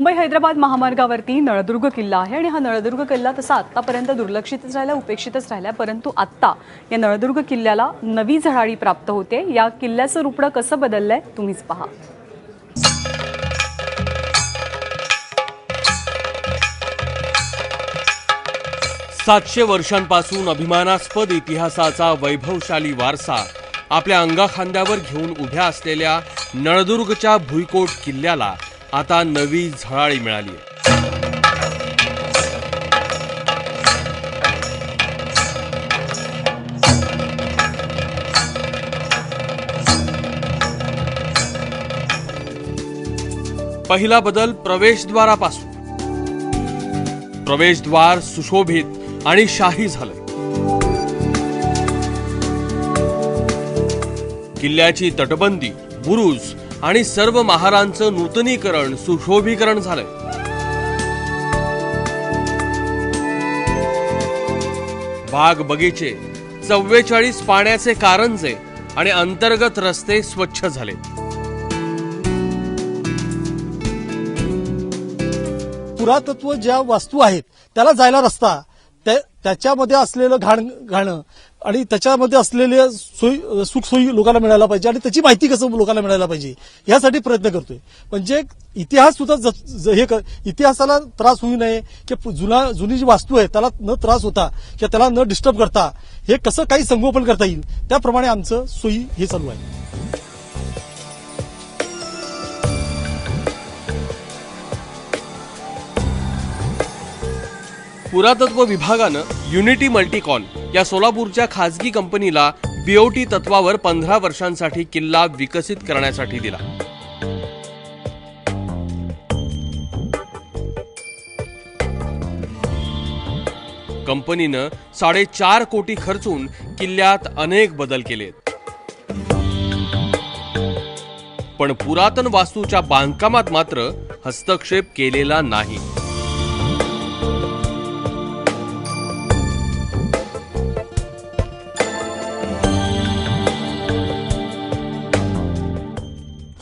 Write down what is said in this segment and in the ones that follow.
मुंबई हैदराबाद महामार्गावरती नळदुर्ग किल्ला आहे आणि हा नळदुर्ग किल्ला तसा आत्तापर्यंत दुर्लक्षितच राहिला उपेक्षितच राहिला परंतु आत्ता या नळदुर्ग किल्ल्याला नवी झळाळी प्राप्त होते. या किल्ल्याचं रुपडं कसं बदललंय तुम्हीच पहा. सातशे वर्षांपासून अभिमानास्पद इतिहासाचा वैभवशाली वारसा आपल्या अंगाखांद्यावर घेऊन उभ्या असलेल्या नळदुर्गच्या भुईकोट किल्ल्याला आता नवी झळाळी मिळाली आहे. पहिला बदल प्रवेशद्वारापासून. प्रवेशद्वार सुशोभित आणि शाही झालंय. किल्ल्याची तटबंदी बुरुज आणि सर्व महारांचं नूतनीकरण सुशोभीकरण झालंय. बाग बगीचे चव्वेचाळीस पाण्याचे कारंजे आणि अंतर्गत रस्ते स्वच्छ झाले. पुरातत्व ज्या वास्तू आहेत त्याला जायला रस्ता. त्याच्यामध्ये असलेलं घाण घाणं आणि त्याच्यामध्ये असलेले सोयी सुखसोयी लोकांना मिळायला पाहिजे आणि त्याची माहिती कसं लोकांना मिळायला पाहिजे यासाठी प्रयत्न करतोय. म्हणजे इतिहास सुद्धा ज- ज- हे क- इतिहासाला त्रास होऊ नये की जुना जुनी जी वास्तू आहे त्याला न त्रास होता किंवा त्याला न डिस्टर्ब करता हे कसं काही संगोपन करता येईल त्याप्रमाणे आमचं सोयी हे चालू आहे. पुरातत्व विभागानं युनिटी मल्टीकॉन या सोलापूरच्या खासगी कंपनीला बीओटी तत्वावर पंधरा वर्षांसाठी किल्ला विकसित करण्यासाठी दिला. कंपनीनं साडेचार कोटी खर्चून किल्ल्यात अनेक बदल केलेत. पण पुरातन वास्तूच्या बांधकामात मात्र हस्तक्षेप केलेला नाही.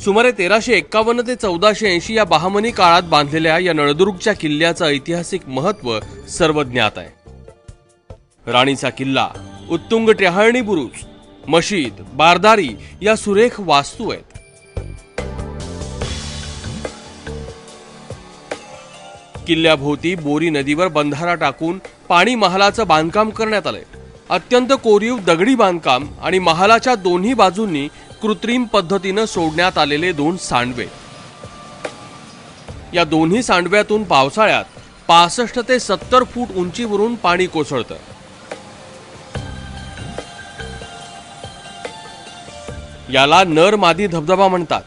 सुमारे तेराशे एक्कावन्न ते चौदाशे ऐंशी या बहामनी काळात बांधलेल्या या नळदुर्गच्या किल्ल्याचं ऐतिहासिक महत्त्व सर्वज्ञात आहे. राणीचा किल्ला उत्तुंग टेहाळणी बुरुज मशीद बारदारी या सुरेख वास्तू आहेत. किल्ल्याभोवती बोरी नदीवर बंधारा टाकून पाणी महालाचं बांधकाम करण्यात आलंय. अत्यंत कोरीव दगडी बांधकाम आणि महालाच्या दोन्ही बाजूंनी कृत्रिम पद्धतीनं सोडण्यात आलेले दोन सांडवे. या दोन्ही सांडव्यातून पावसाळ्यात पासष्ट ते सत्तर फूट उंचीवरून पाणी कोसळतं. याला नर मादी धबधबा म्हणतात.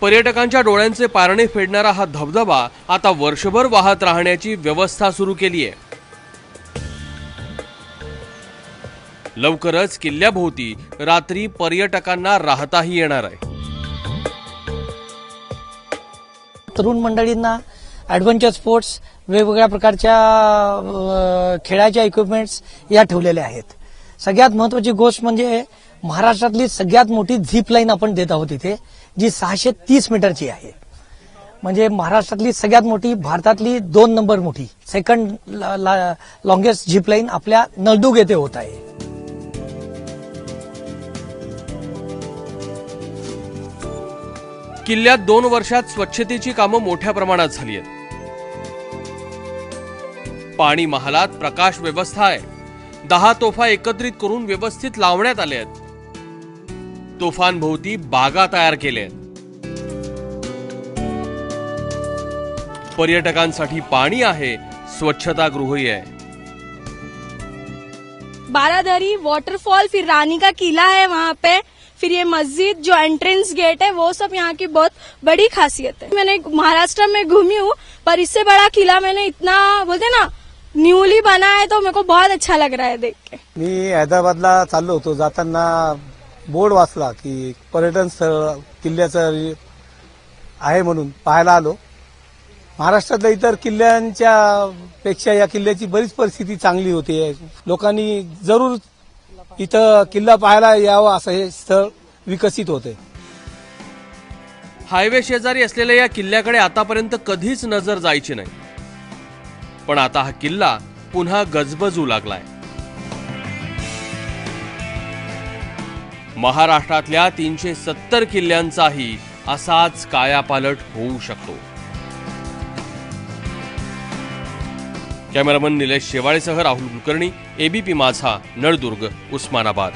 पर्यटकांच्या डोळ्यांचे पारणे फेडणारा हा धबधबा आता वर्षभर वाहत राहण्याची व्यवस्था सुरू केली आहे लवकरच किल्ल्याभोवती रात्री पर्यटकांना राहताही येणार आहे. तरुण मंडळींना ॲडव्हेंचर स्पोर्ट्स वेगवेगळ्या प्रकारच्या खेळाच्या इक्विपमेंट्स या ठेवलेल्या आहेत. सगळ्यात महत्वाची गोष्ट म्हणजे महाराष्ट्रातली सगळ्यात मोठी झीप लाईन आपण देत आहोत इथे जी सहाशे तीस मीटरची आहे. म्हणजे महाराष्ट्रातली सगळ्यात मोठी भारतातली दोन नंबर मोठी सेकंड लॉंगेस्ट झीप लाईन आपल्या नळदुर्ग येथे होत आहे. किल्ल्यात दोन वर्षात स्वच्छतेची कामं मोठ्या प्रमाणात झाली आहेत. पाणी महालात प्रकाश व्यवस्था आहे. दहा तोफा एकत्रित करून व्यवस्थित लावण्यात आल्या आहेत. तोफांभोवती बागा तयार केल्या आहेत. पर्यटकांसाठी पाणी आहे स्वच्छतागृहही आहे. बारादरी वाटरफॉल फिर रानी का किला है वहाँ पे। फिर ये मस्जिद जो एंट्रेंस गेट है वो सब यहाँ की बहुत बड़ी खासियत है। मैंने महाराष्ट्र में घूमी हूँ पर इससे बड़ा किला मैंने इतना बोलते ना न्यूली बना है तो मेरे को बहुत अच्छा लग रहा है देख के। मी हैदराबादला चाललो होतो जाताना बोर्ड वाचला की पर्यटन स्थळ किल्ल्याचं आहे म्हणून पाहायला आलो. महाराष्ट्रातल्या इतर किल्ल्यांच्या पेक्षा या किल्ल्याची बरीच परिस्थिती चांगली होती. लोकांनी जरूर इथं किल्ला पाहायला यावं असं हे स्थळ विकसित होते. हायवे शेजारी असलेल्या या किल्ल्याकडे आतापर्यंत कधीच नजर जायची नाही. पण आता हा किल्ला पुन्हा गजबजू लागलाय. महाराष्ट्रातल्या तीनशे सत्तर किल्ल्यांचाही असाच कायापालट होऊ शकतो. कॅमेरामन निलेश शेवाळेसह राहुल कुलकर्णी एबीपी माझा नळदुर्ग उस्मानाबाद.